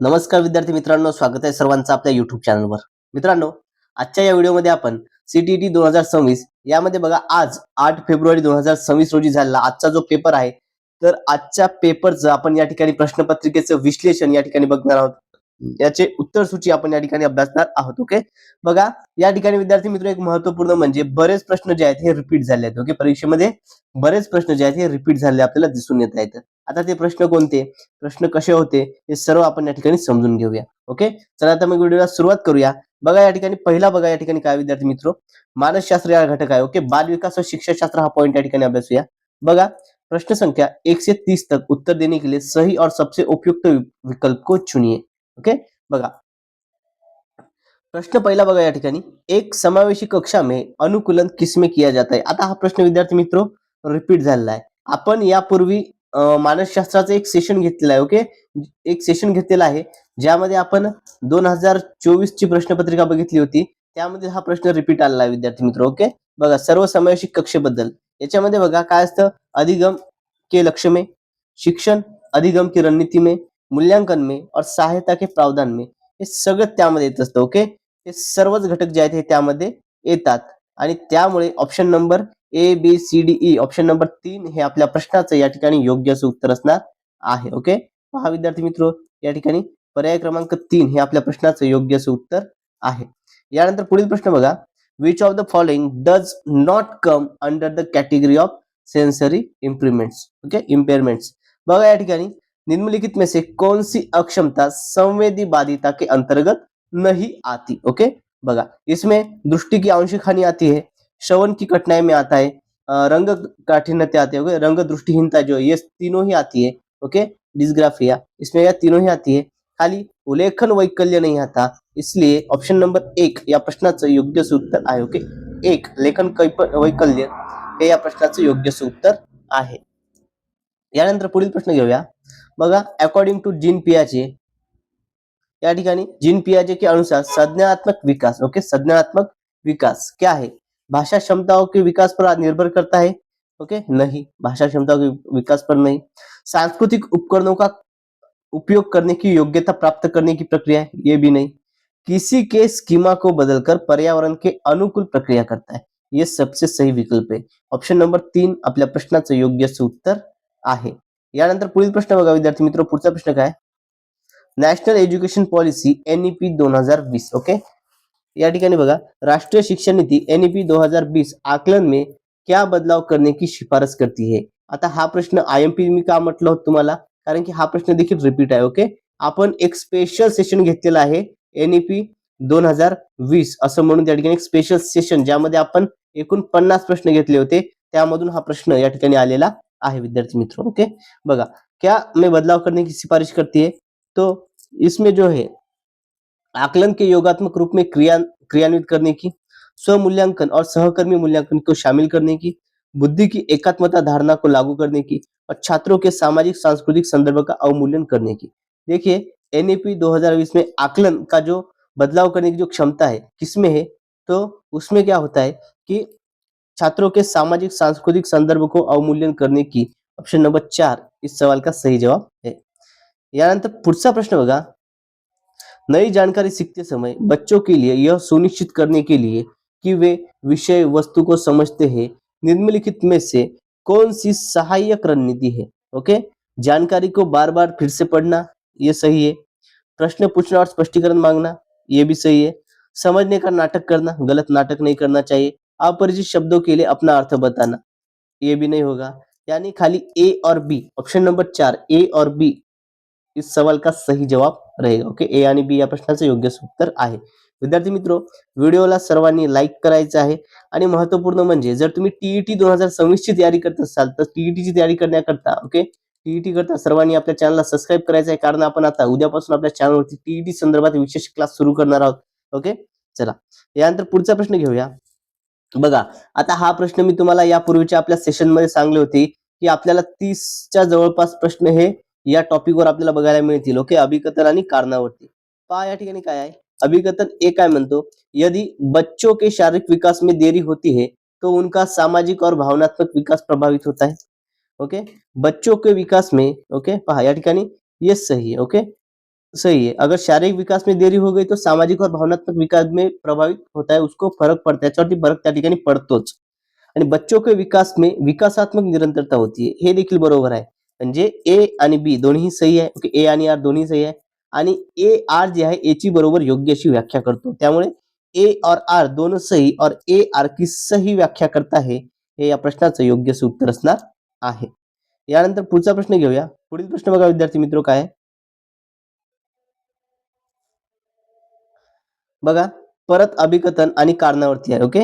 नमस्कार विद्यार्थी मित्रांनो स्वागत आहे सर्वांचं आपल्या युट्यूब चॅनलवर मित्रांनो आजच्या या व्हिडिओमध्ये आपण सीटीटी दोन हजार सव्वीस यामध्ये बघा आज आठ फेब्रुवारी दोन हजार सव्वीस रोजी झालेला आजचा जो पेपर आहे तर आजच्या पेपरचं आपण या ठिकाणी प्रश्नपत्रिकेचं विश्लेषण या ठिकाणी बघणार आहोत. याचे उत्तर सूची आपण या ठिकाणी अभ्यासणार आहोत ओके बघा या ठिकाणी विद्यार्थी मित्र एक महत्त्वपूर्ण म्हणजे बरेच प्रश्न जे आहेत हे रिपीट झाले आहेत ओके परीक्षेमध्ये बरेच प्रश्न जे आहेत हे रिपीट झाले आपल्याला दिसून येत आहेत. आता ते प्रश्न कोणते? प्रश्न कसे होते? हे सर्व आपण या ठिकाणी समजून घेऊया ओके चला आता मग व्हिडिओला सुरुवात करूया. बघा या ठिकाणी पहिला बघा या ठिकाणी काय विद्यार्थी मित्र? मानसशास्त्र या घटक आहे ओके बाल विकास व शिक्षणशास्त्र हा पॉईंट या ठिकाणी अभ्यासूया. बघा प्रश्न संख्या एक से तीस तक उत्तर देने के लिए सही और सबसे उपयुक्त विकल्प को चुनिए. ओके? बघा. प्रश्न पहिला बघा या ठिकाणी. एक समावेशी कक्षा में अनुकूलन किसमें किया जाता है आता हा प्रश्न विद्यार्थी मित्र रिपीट झालेला आहे. आपण यापूर्वी मानसशास्त्राचं एक सेशन घेतलेलं आहे ओके? एक सेशन घेतलेलं आहे ज्यामध्ये आपण दोन हजार चोवीस ची प्रश्नपत्रिका बघितली होती. त्यामध्ये हा प्रश्न रिपीट आलेला आहे विद्यार्थी मित्र ओके? बघा सर्व समावेशिक कक्षेबद्दल. याच्यामध्ये बघा काय असतं? अधिगम के लक्ष्य में शिक्षण अधिगम की रणनीती में मूल्यांकन में और सहायता के प्रावधान में हे सगळं त्यामध्ये येत असतं ओके हे सर्वच घटक जे आहेत हे त्यामध्ये येतात. आणि त्यामुळे option number A B C D E option number तीन हे आपल्या प्रश्नाचं या ठिकाणी योग्य असं उत्तर असणार आहे ओके पहा विद्यार्थी मित्र या ठिकाणी पर्याय क्रमांक तीन हे आपल्या प्रश्नाचं योग्य असं उत्तर आहे. यानंतर पुढील प्रश्न बघा. Which of the following does not come under the category of sensory improvements okay impairments बघा या ठिकाणी. निम्नलिखित में से कौन सी अक्षमता संवेदी बाधिता के अंतर्गत नहीं आती? ओके, बघा। इसमें दृष्टि की आंशिक हानि आती है, श्रवण की कठिनाई में आता है रंग काठिन्यता आती है रंग दृष्टिहीनता जो ये तीनों ही आती है, ओके? डिस्ग्राफिया, इसमें यह तीनों ही आती है। खाली उल्लेखन वैकल्य नहीं आता, इसलिए ऑप्शन नंबर एक या प्रश्नाचं योग्य असं उत्तर आहे, ओके? एक, लेखन वैकल्य, हे या प्रश्नाचं योग्य उत्तर आहे. यानंतर पुढील प्रश्न घेऊया. बघा अकॉर्डिंग टू जीन पियाचे, या जीन पियाजे के अनुसार संज्ञानात्मक विकास ओके संज्ञानात्मक विकास क्या है भाषा क्षमताओं के विकास पर निर्भर करता है ओके नहीं, भाषा क्षमताओं के विकास पर नहीं। सांस्कृतिक उपकरणों का उपयोग करने की योग्यता प्राप्त करने की प्रक्रिया है, ये भी नहीं। किसी के स्कीमा को बदलकर पर्यावरण के अनुकूल प्रक्रिया करता है, ये सबसे सही विकल्प है। ऑप्शन नंबर तीन, आपल्या प्रश्नाचं योग्य उत्तर आहे। यानंतर पुढील प्रश्न बघा विद्यार्थी मित्र पुढचा प्रश्न काय? नॅशनल एज्युकेशन पॉलिसी एनईपी दोन हजार वीस ओके या ठिकाणी बघा राष्ट्रीय शिक्षा नीति एनईपी दो हजार बीस आकलन में क्या बदलाव करने की शिफारस करती है? आता हा प्रश्न आयएमपी मी का म्हटलं होतं तुम्हाला? कारण की हा प्रश्न देखील रिपीट आहे ओके आपण एक स्पेशल सेशन घेतलेला आहे एनईपी दोन हजार वीस असं म्हणून त्या ठिकाणी एक स्पेशल सेशन ज्यामध्ये आपण एकूण पन्नास प्रश्न घेतले होते त्यामधून हा प्रश्न या ठिकाणी आलेला आहे विद्यार्थी मित्र, ओके? बघा, क्या में बदलाव करने की सिफारिश करती है? तो इसमें जो है, आकलन के योगात्मक रूप में क्रिया, क्रियान्वित करने की, स्वमूल्यांकन और सहकर्मी मूल्यांकन को शामिल करने की, बुद्धि की एकात्मता धारणा को लागू करने की और छात्रों के सामाजिक, सांस्कृतिक संदर्भ का अवमूल्यन करने की। देखिए एनईपी 2020 में आकलन का जो बदलाव करने की जो क्षमता है, किसमें है? तो उसमें क्या होता है कि छात्रों के सामाजिक, सांस्कृतिक संदर्भ को अवमूल्यन करने की ऑप्शन नंबर चार इस सवाल का सही जवाब है। यानंतर पुढचा प्रश्न बघा। नई जानकारी सीखते समय बच्चों के लिए यह सुनिश्चित करने के लिए कि वे विषय, वस्तु को समझते हैं। निम्नलिखित में से कौन सी सहायक रणनीति है? ओके? जानकारी को बार बार फिर से पढ़ना, ये सही है। प्रश्न पूछना और स्पष्टीकरण मांगना, ये भी सही है। समझने का नाटक करना, गलत नाटक नहीं करना चाहिए। अपरिचित शब्दों के लिए अपना अर्थ बताना। ये भी नहीं होगा। यानी खाली ए और बी ऑप्शन नंबर चार ए और बी इस सवाल का सही जवाब रहेगा ओके ए आणि बी या प्रश्नाचं योग्य उत्तर आहे। विद्यार्थी मित्रो व्हिडिओला सर्वांनी लाईक करायचं आहे आणि महत्त्वपूर्ण म्हणजे जर तुम्ही टीईटी दोन हजार सव्वीस ची तयारी करत असाल तर टीईटीची तयारी करण्याकरता ओके टीईटी करता सर्वांनी आपल्या चॅनलला सबस्क्राईब करायचं आहे कारण आपण आता उद्यापासून आपल्या चॅनलवरती टीईटी संदर्भात विशेष क्लास सुरू करणार आहोत ओके चला यानंतर पुढचा प्रश्न घेऊया. बघा आता हा प्रश्न मी तुम्हाला यापूर्वीच्या आपल्या सेशनमध्ये सांगले होते की आपल्याला तीसच्या जवळपास प्रश्न हे या टॉपिकवर आपल्याला बघायला मिळतील ओके अभिकथन आणि कारणावरती. पहा या ठिकाणी काय आहे. अभिकथन एक काय म्हणतो? यदि बच्चों के शारीरिक विकास में देरी होती है तो उनका सामाजिक और भावनात्मक विकास प्रभावित होता है ओके बच्चों के विकास में ओके पहा या ठिकाणी येस सही ओके सही है। अगर शारीरिक विकास में देरी हो गई तो सामाजिक और भावनात्मक विकास में प्रभावित होता है, उसको फरक पडता याच्यावरती फरक त्या बच्चों के विकास में विकासात्मक निरंतरता होती है। हे देखील बरोबर म्हणजे ए बी दोन्ही सही आहे, ओके? ए आर दोन्ही सही आणि ए आर जे आहे ए ची बरोबर योग्य अशी व्याख्या करतो. ए और आर दोनों सही और ए आर की सही व्याख्या करता है हे प्रश्नाचं योग्य उत्तर पुढचा प्रश्न घेऊया. प्रश्न बघा, विद्यार्थी मित्रो, काय बघा परत अभिकथन आणि कारणावरती आहे ओके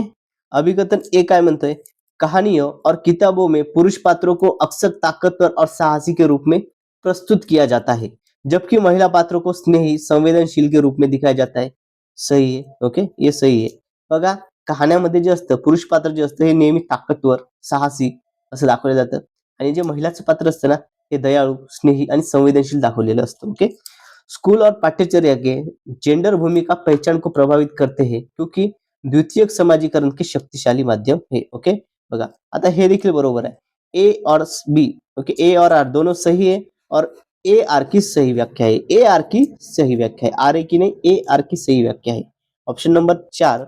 अभिकथन ए काय म्हणतोय? कहानियों और किताबों में पुरुष पात्रों को अक्सर ताकतवर और साहसी के रूप में प्रस्तुत किया जाता है जबकि महिला पात्रों को स्नेही संवेदनशील के रूप में दिखाया जाता है। सही आहे ओके हे सही आहे बघा कहाण्यामध्ये जे असतं पुरुष पात्र जे असतं हे नेहमी ताकदवर साहसी असं दाखवलं जातं. आणि जे महिलाचं पात्र असतं ना हे दयाळू स्नेही आणि संवेदनशील दाखवलेलं असतं ओके स्कूल और पाठ्यचर्या के जेंडर भूमिका पहचान को प्रभावित करते हैं, क्योंकि द्वितीय समाजीकरण के शक्तिशाली माध्यम है ओके बघा, आता हे देखील बरोबर ए और बी ओके ए और आर दोनों सही है और ए आर की सही व्याख्या है ए आर की सही व्याख्या है आर ए की नहीं? ए आर की सही व्याख्या है ऑप्शन नंबर चार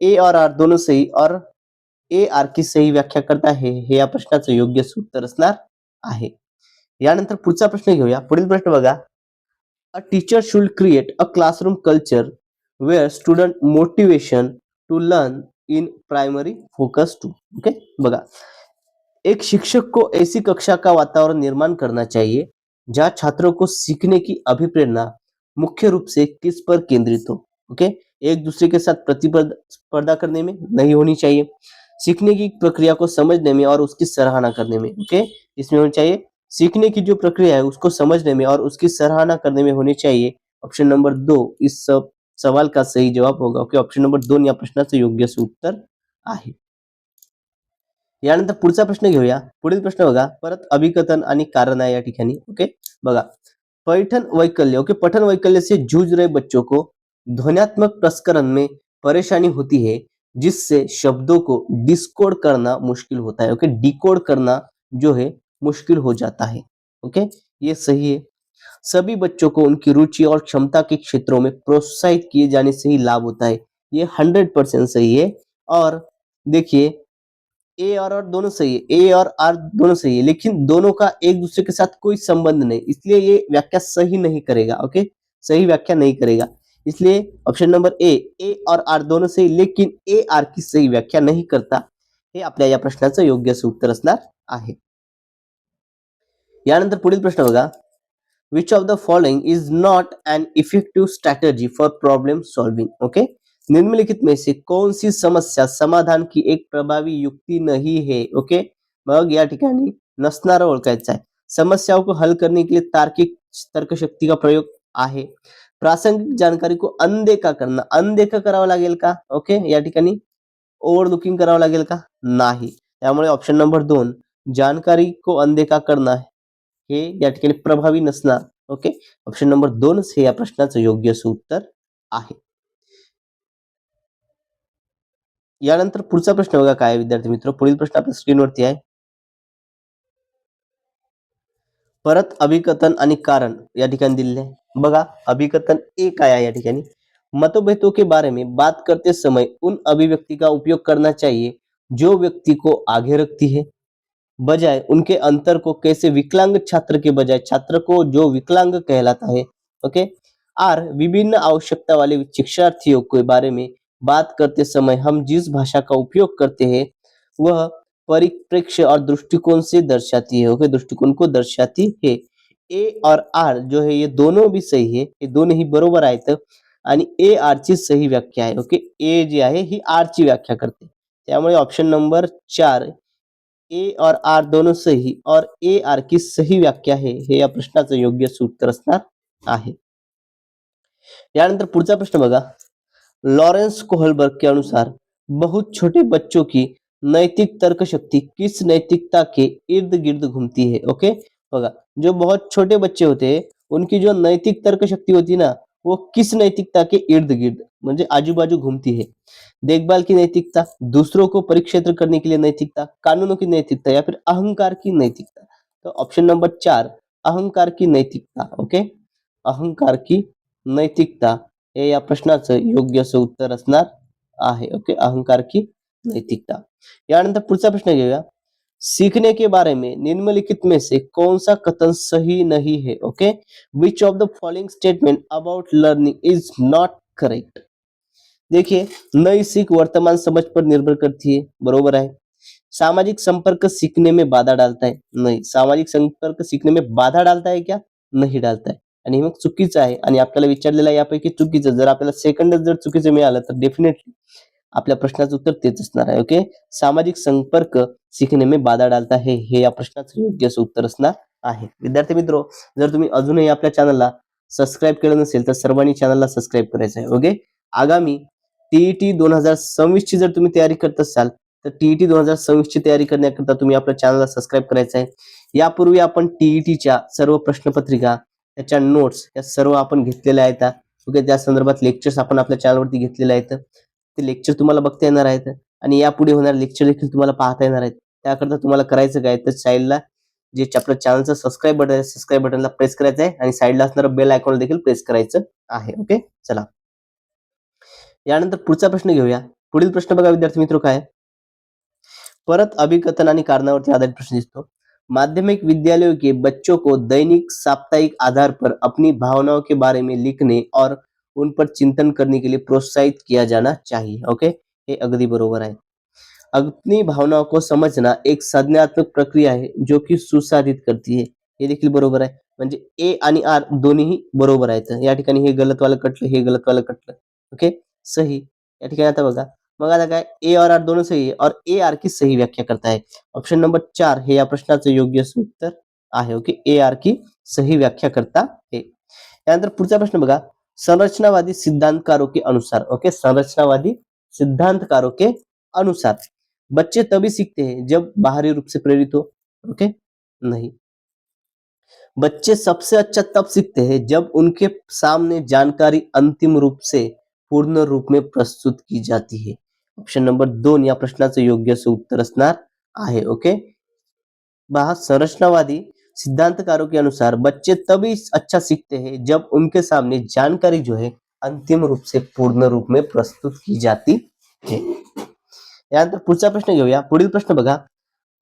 ए और आर दोनों सही और ए आर की सही व्याख्या करता है हे या प्रश्नाचं योग्य असं उत्तर असणार आहे. यानंतर पुढचा प्रश्न घेऊया. पुढील प्रश्न बघा. A teacher should create a classroom culture where student motivation to learn in primary focus to okay बघा. एक शिक्षक को ऐसी कक्षा का वातावरण निर्माण करना चाहिए, जहाँ छात्रों को सीखने की अभिप्रेरणा मुख्य रूप से किस पर केंद्रित हो? ओके एक दूसरे के साथ प्रतिस्पर्धा स्पर्धा करने में नहीं होनी चाहिए। सीखने की प्रक्रिया को समझने में और उसकी सराहना करने में। ओके इसमें होनी चाहिए सीखने की जो प्रक्रिया है, उसको समझने में और उसकी सराहना करने में होनी चाहिए। ऑप्शन नंबर दो, इस सब सवाल का सही जवाब होगा ओके ऑप्शन नंबर दोन या प्रश्नाचं योग्य उत्तर आहे। यानंतर पुढचा प्रश्न घेऊया। पुढील प्रश्न बघा, परत अभिकथन आणि कारण आहे या ठिकाणी, ओके? बघा पैठन वैकल्य, ओके? पठन वैकल्य से जूझ रहे बच्चों को ध्वन्यात्मक प्रस्करण में परेशानी होती है, जिससे शब्दों को डिस्कोड करना मुश्किल होता है, ओके? डिकोड करना जो है मुश्किल हो जाता है ओके ये सही है। सभी बच्चों को उनकी रुचि और क्षमता के क्षेत्रों में प्रोत्साहित किए जाने से ही लाभ होता है। ये हंड्रेड परसेंट सही है और देखिए ए और आर दोनों सही है। ए और आर दोनों सही है, लेकिन दोनों का एक दूसरे के साथ कोई संबंध नहीं, इसलिए ये व्याख्या सही नहीं करेगा ओके सही व्याख्या नहीं करेगा। इसलिए ऑप्शन नंबर ए ए और आर दोनों सही, लेकिन ए आर की सही व्याख्या नाही करता। हे आपल्या या प्रश्नाचं योग्य उत्तर असणार आहे। यानंतर पुढील प्रश्न बघा. Which of the following is not an effective strategy for problem solving okay निम्नलिखित में से कौन सी समस्या समाधान की एक प्रभावी युक्ति नहीं है? ओके मग या ठिकाणी नसणारं ओळखायचं आहे. समस्याओं को हल करने के लिए तार्किक तर्कशक्ती का प्रयोग आहे. प्रासंगिक जानकारी को अनदेखा करना. अनदेखा करावा लागेल का? ओके या ठिकाणी ओव्हरलुकिंग करावं लागेल का? नाही. त्यामुळे ऑप्शन नंबर दोन, जानकारी को अनदेखा करना हे या ठिकाणी प्रभावी नसणार. ओके? ऑप्शन नंबर दोनच हे या प्रश्नाचं योग्य असं उत्तर आहे. यानंतर पुढचा प्रश्न बघा काय विद्यार्थी मित्र. पुढील प्रश्न आपल्या स्क्रीनवरती आहे. परत अभिकथन आणि कारण या ठिकाणी दिलेले आहे. बघा अभिकथन ए काय आहे या ठिकाणी? मतभेदों के बारे में बात करते समय उन अभिव्यक्ति का उपयोग करना चाहिए जो व्यक्ति को आगे रखती है। बजाय उनके अंतर को कैसे विकलांग छात्र के बजाय छात्र को जो विकलांग कहलाता है ओके आर, विभिन्न आवश्यकता वाले शिक्षार्थियों के बारे में बात करते समय हम जिस भाषा का उपयोग करते हैं, वह परिप्रेक्ष्य और दृष्टिकोण से दर्शाती है ओके दृष्टिकोण को दर्शाती है। ए और आर जो है, ये दोनों भी सही है हे दोन्ही बरोबर आहेत आणि ए, आर, ची सही व्याख्या आहे ओके ए जी आहे, ही आर ची व्याख्या करते ऑप्शन नंबर चार ए और आर दोनों सही और ए आर की सही व्याख्या आहे हे या प्रश्नाचं योग्य सूत्र असणार आहे. यानंतर पुढचा प्रश्न बघा. लॉरेंस कोहलबर्ग के अनुसार बहुत छोटे बच्चों की नैतिक तर्क शक्ति किस नैतिकता के इर्द गिर्द घूमती है ओके? बघा जो बहुत छोटे बच्चे होते हैं उनकी जो नैतिक तर्क शक्ति होती ना वो किस नैतिकता के इर्द गिर्द म्हणजे आजूबाजू घूमती है. देखभाल की नैतिकता दूसरों को परिक्षेत्र करने के लिए नैतिकता कानूनों की नैतिकता या फिर अहंकार की नैतिकता. तो ऑप्शन नंबर चार अहंकार की नैतिकता ओके अहंकार की नैतिकता हे या प्रश्नाचं योग्य असं उत्तर असणार आहे ओके अहंकार की नैतिकता. यानंतर पुढचा प्रश्न घेऊया. सीखने के बारे में निम्नलिखित में से कौन सा कथन सही नहीं है okay which of the following statement about learning is not correct देखिए, नई सीख वर्तमान समझ पर निर्भर करती है, बरोबर आहे सामाजिक संपर्क सीखने में बाधा डालता है? नहीं। सामाजिक संपर्क सीखने में बाधा डालता है क्या? नाही डालता है। आणि हे मग चुकीचं आहे आणि आपल्याला विचारलेलं यापैकी जर आपल्याला सेकंडच जर चुकीचं मिळालं तर डेफिनेटली आपल्या प्रश्नाचं उत्तर तेच असणार आहे ओके सामाजिक संपर्क शिकणे में बाधा डालता है हे या प्रश्नाचं योग्य असं उत्तर असणार आहे. विद्यार्थी मित्र जर तुम्ही अजूनही आपल्या चॅनलला सबस्क्राईब केलं नसेल तर सर्वांनी चॅनलला सबस्क्राईब करायचं आहे ओके आगामी टीईटी दोन हजार सव्वीस ची जर तुम्ही तयारी करत असाल तर टीईटी दोन हजार सव्वीस ची तयारी करण्याकरता तुम्ही आपल्या चॅनलला सबस्क्राईब करायचं आहे. यापूर्वी आपण टीईटीच्या सर्व प्रश्नपत्रिका त्याच्या नोट्स या सर्व आपण घेतलेल्या आहेत ओके त्या संदर्भात लेक्चर्स आपण आपल्या चॅनलवरती घेतलेले आहेत. ते लेक्चर तुम्हाला बघता येणार आहेत आणि यापुढे होणारे लेक्चर देखील तुम्हाला पाहता येणार आहेत. त्याकरता तुम्हाला करायचं काय तर साईडला जे आपलं चॅनलचं सबस्क्राईब बटन आहे सबस्क्राईब बटनला प्रेस करायचं आहे आणि साईडला असणारं बेल आयकॉन देखील प्रेस करायचं आहे. ओके चला. यानंतर पुढचा प्रश्न घेऊया. पुढील प्रश्न बघा विद्यार्थी मित्र काय? परत अभिकथन आणि कारणावरती आधारित प्रश्न दिसतो. माध्यमिक विद्यालयों के बच्चों को दैनिक साप्ताहिक आधार पर अपनी भावनाओं के बारे में लिखने और उन पर चिंतन करने के लिए प्रोत्साहित किया जाना चाहिए ओके हे अगदी बरोबर आहे अपनी भावनाओं को समझना एक संज्ञात्मक प्रक्रिया है, जो की सुसाधित करती है। हे देखील बरोबर आहे म्हणजे ए आणि आर दोन्ही बरोबर आहेत. या ठिकाणी हे गलतवालं कटलं, हे गलतवालं कटलं ओके सही. या ठिकाणी आता बघा. मग आता काय? ए और आर दोनों सही है और ए आर की सही व्याख्या करता है ऑप्शन नंबर चार हे या प्रश्नाचं योग्य उत्तर आहे ओके ए आर की सही व्याख्या करता है यानंतर पुढचा प्रश्न बघा. संरचनावादी सिद्धांतकारों के अनुसार ओके संरचनावादी सिद्धांतकारों के अनुसार। बच्चे तभी सीखते हैं जब बाहरी रूप से प्रेरित हो ओके नहीं। बच्चे सबसे अच्छा तब सीखते हैं जब उनके सामने जानकारी अंतिम रूप से पूर्ण रूप में प्रस्तुत की जाती है। ऑप्शन नंबर दोन या प्रश्नाचं योग्य असं उत्तर असणार आहे ओके पहा संरचनावादी सिद्धांतकारों के अनुसार बच्चे तभी अच्छा सीखते हैं जब उनके सामने जानकारी जो है अंतिम रूप से पूर्ण रूप में प्रस्तुत की जाती है। यानंतर पुढचा प्रश्न घेऊया प्रश्न बघा।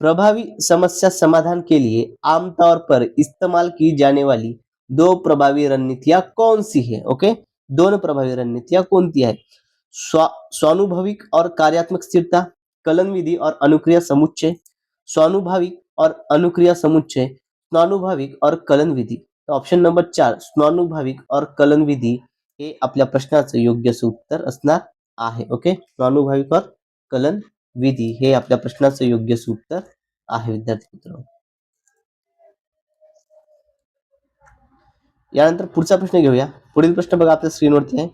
प्रभावी समस्या समाधान के लिए आमतौर पर इस्तेमाल की जाने वाली दो प्रभावी रणनीतियाँ कौन सी है? ओके? दोनों प्रभावी रणनीतियाँ कोणती आहे स्वा, स्वानुभविक और कार्यात्मक स्थिरता कलन विधि और अनुक्रिया समुच्चय। स्वानुभाविक और अनुक्रिया समुच्चय स्नानुभाविक और कलन विधी तर ऑप्शन नंबर चार स्नानुभाविक और कलन विधी हे आपल्या प्रश्नाचं योग्य उत्तर असणार आहे. ओके स्नानुभाविक और कलन विधी हे आपल्या प्रश्नाचं योग्य उत्तर आहे विद्यार्थी मित्र यानंतर पुढचा प्रश्न घेऊया. पुढील प्रश्न बघा आपल्या स्क्रीनवरती आहे.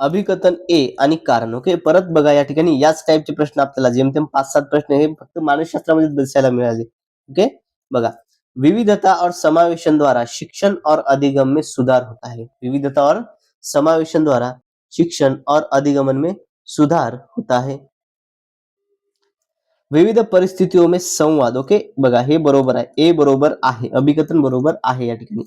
अभिकथन ए आणि कारण ओके परत बघा या ठिकाणी याच टाईपचे प्रश्न आपल्याला जेमतेम पाच, सात प्रश्न हे फक्त मानसशास्त्रामध्ये दिसायला मिळाले ओके बघा, विविधता और समावेशन द्वारा शिक्षण और अधिगम में सुधार होता है विविधता और समावेशन द्वारा शिक्षण और अधिगमन में सुधार होता है विविध परिस्थितियों में संवाद ओके बघा, हे बरोबर आहे ए बरोबर आहे, अभिकथन बरोबर आहे या ठिकाणी.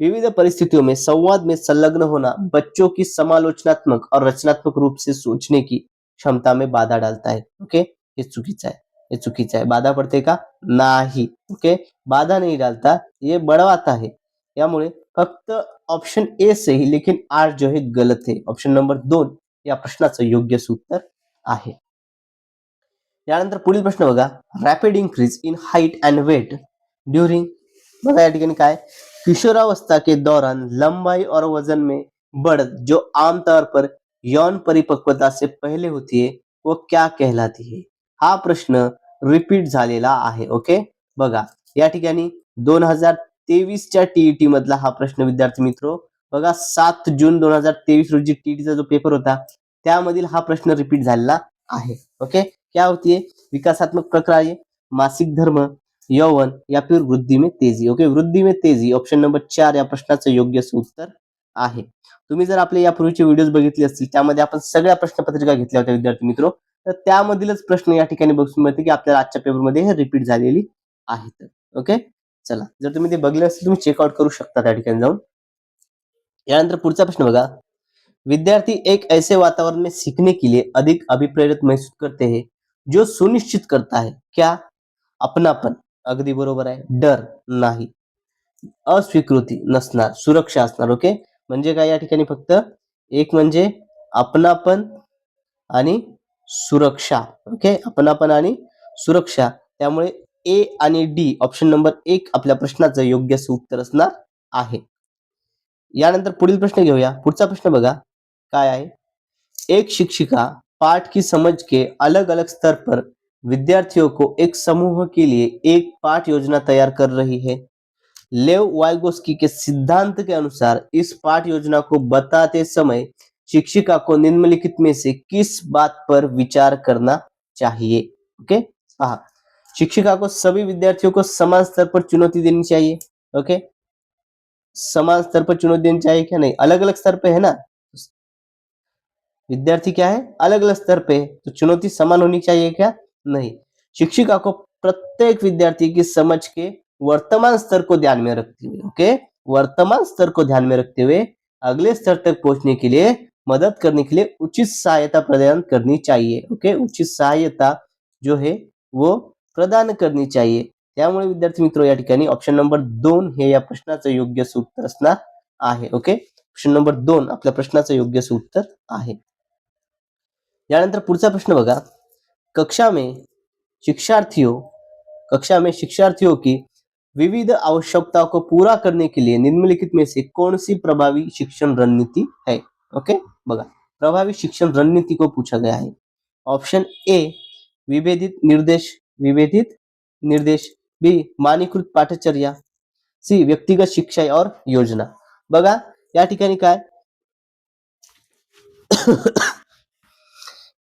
विविध परिस्थितियों में संवाद में संलग्न होना बच्चों की समालोचनात्मक और रचनात्मक रूप से सोचने की क्षमता में बाधा डालता है। ओके? हे चुकीचं आहे हे चुकीचं आहे बाधा पडते का? नाही। ओके? बाधा नहीं डालता। ये बढ़वाता है। यामुळे फक्त ऑप्शन ए सही लेकिन आर जो है गलत है। ऑप्शन नंबर दोन या प्रश्नाचं योग्य असं उत्तर आहे। यानंतर पुढील प्रश्न बघा। Rapid increase in height and weight during बघा या ठिकाणी काय? किशोरावस्था के दौरान लंबाई और वजन में बढ़त जो आमतौर पर यौन परिपक्वता से पहले होती है वो क्या कहलाती है? हा प्रश्न रिपीट झालेला आहे ओके बघा या ठिकाणी दोन हजार तेवीसच्या टीईटी मधला हा प्रश्न विद्यार्थी मित्र बघा सात जून दोन हजार तेवीस रोजी टीईटीचा जो पेपर होता त्यामधील हा प्रश्न रिपीट झालेला आहे ओके क्या होतीये विकासात्मक प्रक्रिया मासिक धर्म यौवन या फिर वृद्धि में तेजी. ओके वृद्धि में तेजी. ऑप्शन नंबर चार या प्रश्नाचं योग्य उत्तर आहे. तुम्ही जर आपले यापूर्वीचे व्हिडिओज बघितले असतील त्यामध्ये आपण सगळ्या प्रश्नपत्रिका घेतल्या होत्या विद्यार्थी मित्रो. तर त्यामधीलच प्रश्न या ठिकाणी बघून मिळते की आपल्याला आजच्या पेपरमध्ये हे रिपीट झालेली आहेत. ओके चला जर तुम्ही ते बघले असेल तुम्ही चेकआउट करू शकता त्या ठिकाणी जाऊन. यानंतर पुढचा प्रश्न बघा. विद्यार्थी एक ऐसे वातावरण में सीखने के लिए अधिक अभिप्रेरित महसूस करते हैं जो सुनिश्चित करता है क्या? अपनापन. अगदी बरोबर आहे. डर नाही. अस्वीकृती नसणार सुरक्षा असणार ओके म्हणजे काय? या ठिकाणी फक्त एक म्हणजे अपनापन आणि सुरक्षा ओके अपनापन आणि सुरक्षा. त्यामुळे ए आणि डी ऑप्शन नंबर एक आपल्या प्रश्नाचं योग्य उत्तर असणार आहे. यानंतर पुढील प्रश्न घेऊया. पुढचा प्रश्न बघा. काय आहे? एक शिक्षिका पाठ की समझ के अलग अलग स्तर पर विद्यार्थियों को एक समूह के लिए एक पाठ योजना तैयार कर रही है। लेव वाइगोस्की के सिद्धांत के अनुसार इस पाठ योजना को बताते समय शिक्षिका को निम्नलिखित में से किस बात पर विचार करना चाहिए? ओके? पहा शिक्षिका को सभी विद्यार्थियों को समान स्तर पर चुनौती देनी चाहिए। ओके? समान स्तर पर चुनौती देनी चाहिए क्या नहीं? अलग अलग स्तर पे है ना? विद्यार्थी क्या है? अलग अलग स्तर पे। तो चुनौती समान होनी चाहिए क्या? नहीं। शिक्षिका को प्रत्येक विद्यार्थी की समझ के वर्तमान स्तर को ध्यान में रखते हुए ओके? वर्तमान स्तर को ध्यान में रखते हुए अगले स्तर तक पहुंचने के लिए मदद करने के लिए उचित सहायता प्रदान करनी चाहिए ओके? उचित सहायता जो है वो प्रदान करनी चाहिए। त्यामुळे विद्यार्थी मित्र या ठिकाणी ऑप्शन नंबर दोन हे या प्रश्नाचं योग्य सूत्र उत्तर असणार आहे ओके? ऑप्शन नंबर दोन आपल्या प्रश्नाचं योग्य सूत्र उत्तर आहे. यानंतर पुढचा प्रश्न बघा. कक्षा में शिक्षार्थियों, कक्षा में शिक्षार्थियों की विविध आवश्यकताओं को पूरा करने के लिए निम्नलिखित में से कौन सी प्रभावी शिक्षण रणनीति है? ओके, बघा। प्रभावी शिक्षण रणनीति को पूछा गया है। ऑप्शन ए, विभेदित निर्देश विभेदित निर्देश। बी मानीकृत पाठचर्या। सी, व्यक्तिगत शिक्षा और योजना। बघा, या ठिकाणी काय?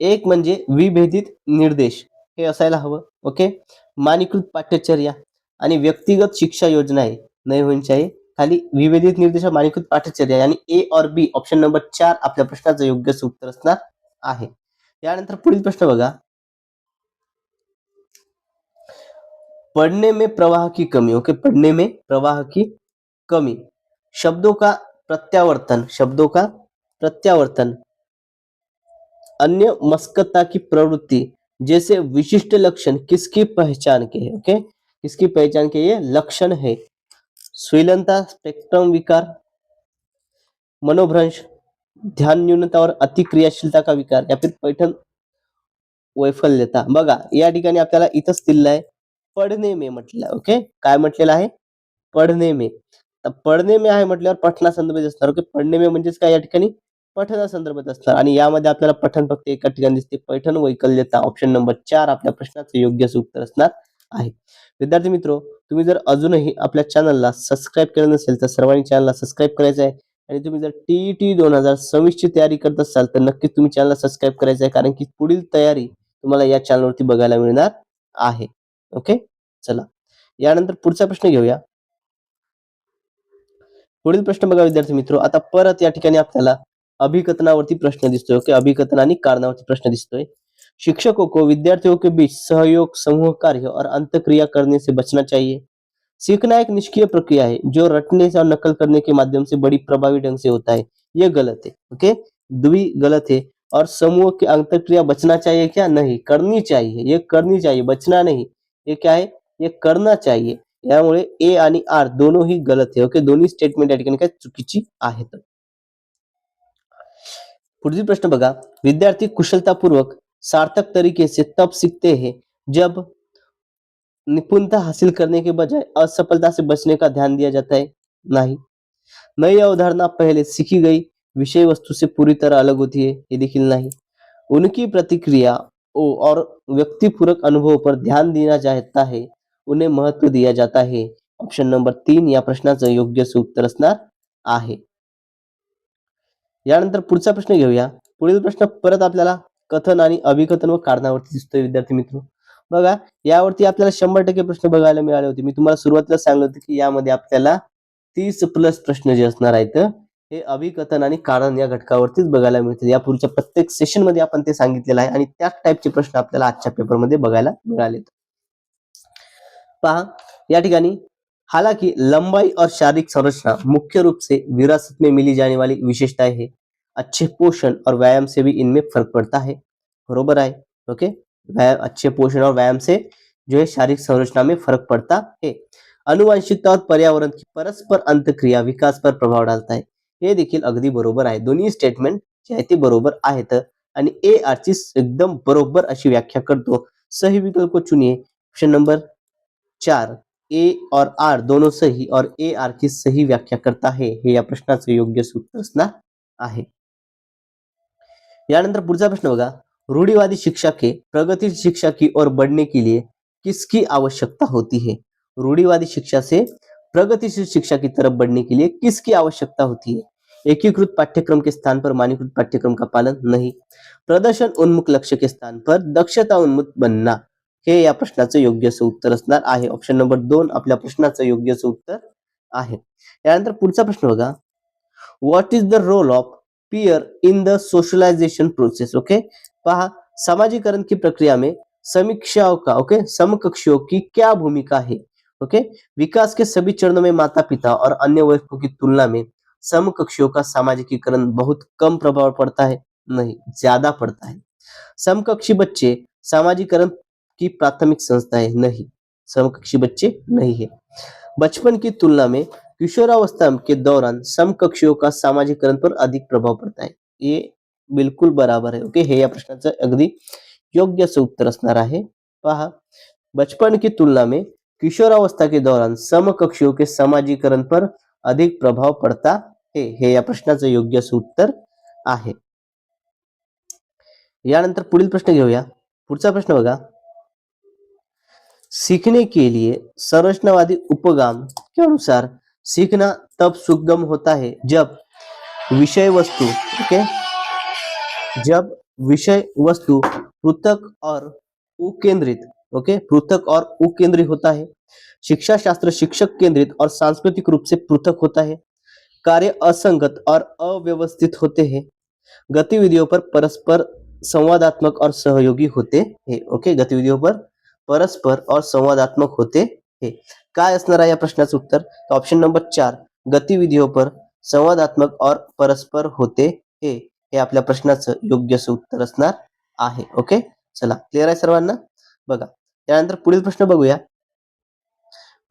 एक म्हणजे विभेदित निर्देश. हे असायला हवं ओके? मानिकृत पाठ्यचर्या आणि व्यक्तिगत शिक्षा योजना आहे. नाही आहे खाली विभेदित निर्देश मानिकृत पाठ्यचर्या आणि ए और बी ऑप्शन नंबर चार आपल्या प्रश्नाचं योग्य उत्तर असणार आहे. यानंतर पुढील प्रश्न बघा. पढ़ने में प्रवाह की कमी ओके? पढ़ने में प्रवाह की कमी. शब्दों का प्रत्यावर्तन? शब्दों का प्रत्यावर्तन? अन्य मस्कता की प्रवृत्ति, जैसे विशिष्ट लक्षण किसकी पहचान के है ओके किसकी पहचान के ये लक्षण है? श्रीलंता स्पेक्ट्रम विकार, मनोभ्रंश, ध्यान न्यूनता और अतिक्रियाशीलता का विकार, या फिर पैठण वैफल्यता बघा, या ठिकाणी आपल्याला इथंच आहे पढ़ने में म्हटलेलं आहे ओके काय म्हटलेलं आहे? पढ़ने में. पढ़ने में म्हटल्यावर पठणासंदर्भात असणार ओके पढ़ने में या पठणासंदर्भात असणार आणि यामध्ये आपल्याला पठण फक्त एका ठिकाणी दिसते. पैठण वैकल्यता ऑप्शन नंबर चार आपल्या प्रश्नाचं योग्य उत्तर असणार आहे. विद्यार्थी मित्र तुम्ही जर अजूनही आपल्या चॅनलला सबस्क्राईब केलं नसेल तर सर्वांनी चॅनलला सबस्क्राईब करायचं आहे. आणि तुम्ही जर टीईटी दोन हजार सव्वीस ची तयारी करत असाल तर नक्कीच तुम्ही चॅनलला सबस्क्राईब करायचं आहे. कारण की पुढील तयारी तुम्हाला या चॅनलवरती बघायला मिळणार आहे. ओके चला. यानंतर पुढचा प्रश्न घेऊया. पुढील प्रश्न बघा विद्यार्थी मित्र. आता परत या ठिकाणी आपल्याला अभिकथनावरती प्रश्न दिसतोय, ओके? अभिकथन आणि कारणावरती प्रश्न दिसतोय. शिक्षकों को विद्यार्थियों के बीच सहयोग, समूह कार्य और अंतक्रिया करने से बचना चाहिए. सीखना एक निष्क्रिय प्रक्रिया है, जो रटने से और नकल करने के माध्यम से बड़ी प्रभावी ढंग से होता है। ये गलत है, ओके? दुई गलत है, और समूह की अंतक्रिया बचना चाहिए क्या? नहीं, करनी चाहिए। ये करनी चाहिए, बचना नहीं। ये क्या है? ये करना चाहिए। यामुळे ए आणि आर दोनोंही गलत आहे ओके? दोन्ही स्टेटमेंट या ठिकाणी काय चुकीची आहेत. पुढील प्रश्न बघा. विद्यार्थी कुशलतापूर्वक सार्थक तरीके से तब सीखते हैं, जब निपुणता हासिल करने के बजाय असफलता से बचने का ध्यान दिया जाता है नहीं. नई अवधारणा पहले सीखी गई. विषय वस्तु से पूरी तरह अलग होती है ये देखील नहीं. उनकी प्रतिक्रिया ओ और व्यक्तिपूरक अनुभव पर ध्यान दिया जाता है उन्हें महत्व दिया जाता है ऑप्शन नंबर तीन या प्रश्नाचं योग्य उत्तर असणार आहे. यानंतर पुढचा प्रश्न घेऊया. पुढील प्रश्न परत आपल्याला कथन आणि अभिकथन व कारणावरती दिसतोय विद्यार्थी मित्र. बघा यावरती आपल्याला शंभर टक्के प्रश्न बघायला मिळाले होते. मी तुम्हाला सुरुवातीला सांगितलं होतं की यामध्ये आपल्याला तीस प्लस प्रश्न जे असणार आहेत हे अभिकथन आणि कारण या घटकावरतीच बघायला मिळतील. या पुढच्या प्रत्येक सेशनमध्ये आपण ते सांगितलेलं आहे आणि त्याच टाईपचे प्रश्न आपल्याला आजच्या पेपरमध्ये बघायला मिळाले पहा या ठिकाणी हालांकि लंबाई और शारीरिक संरचना मुख्य रूप से विरासत में मिली जाने वाली विशेषताएं है. अच्छे पोषण और व्यायाम से भी इनमें फ़र्क पड़ता है। बरोबर आहे ओके? व्यायाम, अच्छे पोषण और व्यायाम से जो है शारीरिक संरचना में फ़र्क पड़ता है। अनुवांशिकता और पर्यावरण की परस्पर अंतक्रिया विकास पर प्रभाव डालता है। हे देखील अगदी बरोबर आहे। दोन्ही स्टेटमेंट जे ते बरोबर आणि ए आर ची एकदम बरोबर अशी व्याख्या करतो। सही विकल्प को चुनिए ऑप्शन नंबर चार. ए और आर दोनों सही और ए आर की सही व्याख्या करता है हे या योग्य सूत्र आहे. यानंतर पुढचा प्रश्न बघा. रूढ़िवादी शिक्षा के प्रगतिशील शिक्षा की ओर बढ़ने के लिए किसकी आवश्यकता होती है? रूढ़िवादी शिक्षा से प्रगतिशील शिक्षा की तरफ बढ़ने के लिए किसकी आवश्यकता होती है? एकीकृत पाठ्यक्रम के स्थान पर मानकीकृत पाठ्यक्रम का पालन नहीं. प्रदर्शन उन्मुख लक्ष्य के स्थान पर दक्षता उन्मुख बनना हे या प्रश्नाचं योग्य असं उत्तर असणार आहे. ऑप्शन नंबर दोन आपल्या प्रश्नाचं योग्य असं उत्तर आहे. यानंतर पुढचा प्रश्न बघा. What is the role of peer in the socialization process okay पहा, सामाजिकरण की प्रक्रिया में समीक्षाओं का ओके समकक्षियों की क्या भूमिका है ओके विकास के सभी चरणों में माता पिता और अन्य वयस्कों की तुलना में समकक्षियों का सामाजिकीकरण बहुत कम प्रभाव पड़ता है, नहीं, ज़्यादा पड़ता है। समकक्षी बच्चे सामाजिकरण की प्राथमिक संस्था है नहीं, समकक्षी बच्चे नहीं है। बचपन की तुलना में किशोरावस्था के दौरान समकक्षियों का सामाजिकरण पर अधिक प्रभाव पड़ता है। ये बिलकुल बराबर आहे ओके? हे या प्रश्नाचं अगदी योग्य असं उत्तर असणार आहे. पहा बचपन की तुलना में किशोरावस्था के दौरान समकक्षियों के समाजीकरण पर अधिक प्रभाव पड़ता है हे या प्रश्नाचं योग्य असं उत्तर आहे. यानंतर पुढील प्रश्न घेऊया. पुढचा प्रश्न बघा. सीखने के लिए संरचनावादी उपगाम के अनुसार सीखना तब सुगम होता है जब विषय वस्तु ओके जब विषय वस्तु पृथक और उकेंद्रित, ओके? पृथक और उकेंद्रित होता है। शिक्षा शास्त्र शिक्षक केंद्रित और सांस्कृतिक रूप से पृथक होता है। कार्य असंगत और अव्यवस्थित होते हैं। गतिविधियों पर परस्पर संवादात्मक और सहयोगी होते हैं, ओके? गतिविधियों पर परस्पर और संवादात्मक होते हे काय असणार आहे या प्रश्नाचं उत्तर? ऑप्शन नंबर चार गतिविधियों पर संवादात्मक और परस्पर होते हे हे आपल्या प्रश्नाचं योग्य असं उत्तर असणार आहे. ओके? चला क्लिअर आहे सर्वांना? बघा त्यानंतर पुढील प्रश्न बघूया.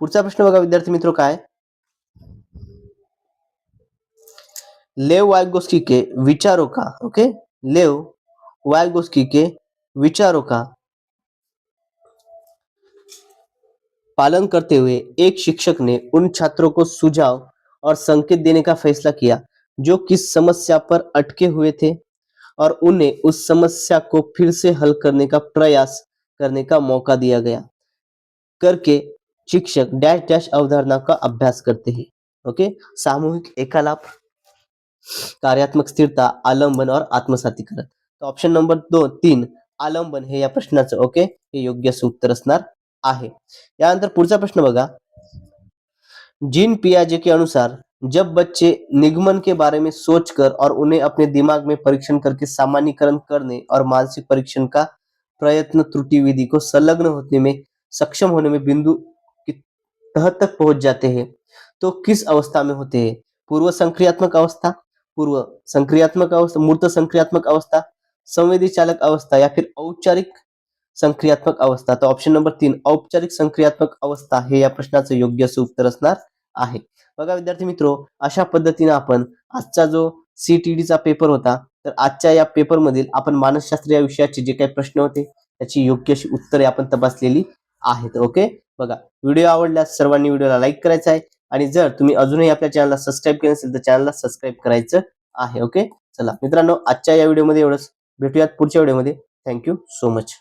पुढचा प्रश्न बघा विद्यार्थी मित्र काय? लेव वायगोस्की के विचारों का ओके? लेव वायगोस्की के विचारों का पालन करते हुए एक शिक्षक ने उन छात्रों को सुझाव और संकेत देने का फैसला किया, जो किस समस्या पर अटके हुए थे और उन्हें उस समस्या को फिर से हल करने का प्रयास करने का मौका दिया गया। करके शिक्षक डैश डैश अवधारणा का अभ्यास करते हैं। ओके? सामूहिक एकालाप, कार्यात्मक स्थिरता, आलंबन और आत्मसातीकरण तो ऑप्शन नंबर दोन तीन, आलंबन हे या प्रश्नाचं, ओके? हे योग्य उत्तर असणार आहे. यानंतर पुढचा प्रश्न बघा. जीन पियाजे के अनुसार, जब बच्चे निगमन के बारे में सोचकर और उन्हें अपने दिमाग में परीक्षण करके सामान्यकरण करने और मानसिक परीक्षण का प्रयत्न त्रुटि विधि को संलग्न होने में सक्षम होने में बिंदु तह तक पहुँच जाते हैं तो किस अवस्था में होते हैं? पूर्व संक्रियात्मक अवस्था, पूर्व संक्रियात्मक अवस्था, मूर्त संक्रियात्मक अवस्था, संवेदी चालक अवस्था या फिर औपचारिक संक्रियात्मक अवस्था. तर ऑप्शन नंबर तीन औपचारिक संक्रियात्मक अवस्था हे या प्रश्नाचं योग्य असं उत्तर असणार आहे. बघा विद्यार्थी मित्रो अशा पद्धतीने आपण आजचा जो सीटीडीचा पेपर होता तर आजच्या या पेपर मधील आपण मानसशास्त्र या विषयाचे जे काही प्रश्न होते त्याची योग्य अशी उत्तरे आपण तपासलेली आहेत. ओके बघा व्हिडिओ आवडल्यास सर्वांनी व्हिडिओला लाईक करायचा आहे. आणि जर तुम्ही अजूनही आपल्या चॅनलला सबस्क्राईब केलं नसेल तर चॅनलला सबस्क्राईब करायचं आहे. ओके चला मित्रांनो आजच्या या व्हिडिओमध्ये एवढंच. भेटूयात पुढच्या व्हिडिओमध्ये थँक्यू सो मच